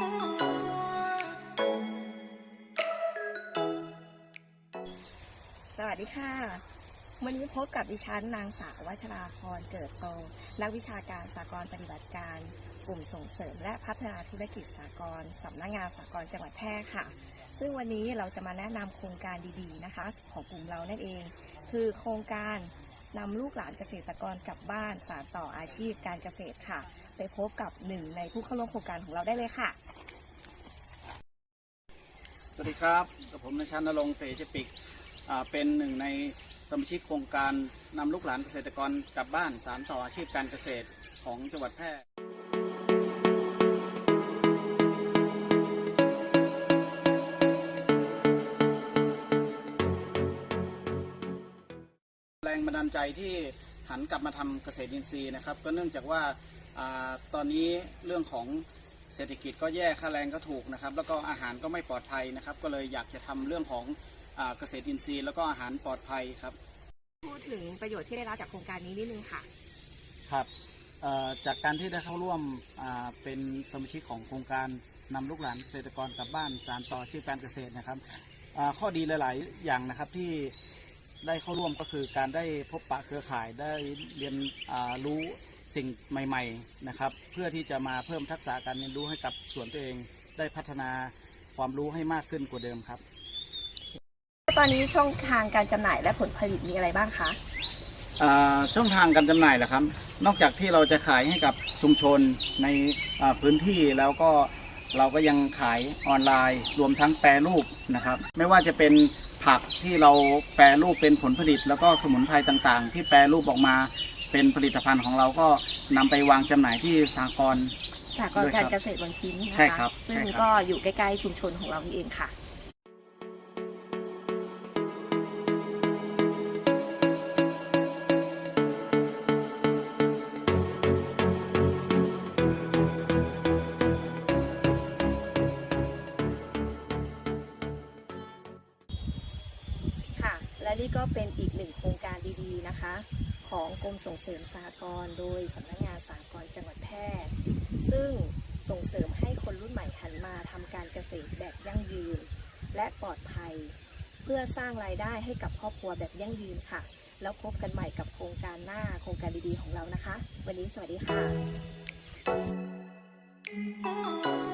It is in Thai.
สวัสดีค่ะ วันนี้พบกับดิฉันนางสาววัชราพรเกิดโต นักวิชาการสากลปฏิบัติการ กลุ่มส่งเสริมและพัฒนาธุรกิจสากลสำนักงานสากลจังหวัดแพร่ค่ะ ซึ่งวันนี้เราจะมาแนะนำโครงการดีๆนะคะ ของกลุ่มเรานั่นเอง คือโครงการนำลูกหลานเกษตรกรกลับบ้านสานต่ออาชีพการเกษตรค่ะ ไปพบกับหนึ่งในผู้เข้าร่วมโครงการของเราได้เลยค่ะ วัสดีครับกับผมนชันนรงค์เตชปิกเป็นหนึ่งในสมาชิกโครงการนำลูกหลานเกษตรกรกลับบ้านสารต่ออาชีพการเกษตรของจังหวัดแพร่แรงบันดาลใจที่หันกลับมาทำเกษตรอินทรีย์นะครับ ก็เนื่องจากว่าอตอนนี้เรื่องของ ศรษฐกิจก็แย่ค่าแรงก็ถูกนะครับ แล้วก็อาหารก็ไม่ปลอดภัยนะครับ ก็เลยอยากจะทำเรื่องของอาเกษตรอินทรีย์ แล้วก็อาหารปลอดภัยครับ พูดถึงประโยชน์ที่ได้รับจากโครงการนี้นิดนึงค่ะครับเอ่อจากการที่ได้เข้าร่วมอ่าเป็นสมาชิกของโครงการนำลูกหลานเกษตรกรกลับบ้านสารต่ออาชีพการเกษตรนะครับอ่าข้อดีหลาย ๆ อย่างนะครับที่ได้เข้าร่วมก็คือการได้พบปะเครือข่ายได้เรียนอ่ารู้ สิ่งใหม่ๆนะครับ เพื่อที่จะมาเพิ่มทักษะการเรียนรู้ให้กับส่วนตัวเองได้พัฒนาความรู้ให้มากขึ้นกว่าเดิมครับ ตอนนี้ช่องทางการจำหน่ายและผลผลิตมีอะไรบ้างคะอ่าช่องทางการจำหน่ายเหรอครับ นอกจากที่เราจะขายให้กับชุมชนในอ่าพื้นที่แล้วก็เราก็ยังขายออนไลน์ รวมทั้งแปรรูปนะครับ ไม่ว่าจะเป็นผักที่เราแปรรูปเป็นผลผลิต แล้วก็สมุนไพรต่างๆ ที่แปรรูปออกมา เป็นผลิตภัณฑ์ของเราก็นำไปวางจำหน่ายที่สากล สากลการเกษตรบางชิ้นนะคะใช่ครับซึ่งใช่ครับ ก็อยู่ใกล้ๆชุมชนของเรานี่เองค่ะ ค่ะ และนี่ก็เป็นอีกหนึ่งโครงการดีๆนะคะ ของกรมส่งเสริมสหกรณ์โดยสำนักงานสหกรณ์จังหวัดแพร่ซึ่งส่งเสริมให้คนรุ่นใหม่หันมาทำการเกษตรแบบยั่งยืน และปลอดภัย เพื่อสร้างรายได้ให้กับครอบครัวแบบยั่งยืนค่ะ แล้วพบกันใหม่กับโครงการหน้าโครงการดีๆของเรานะคะ วันนี้สวัสดีค่ะ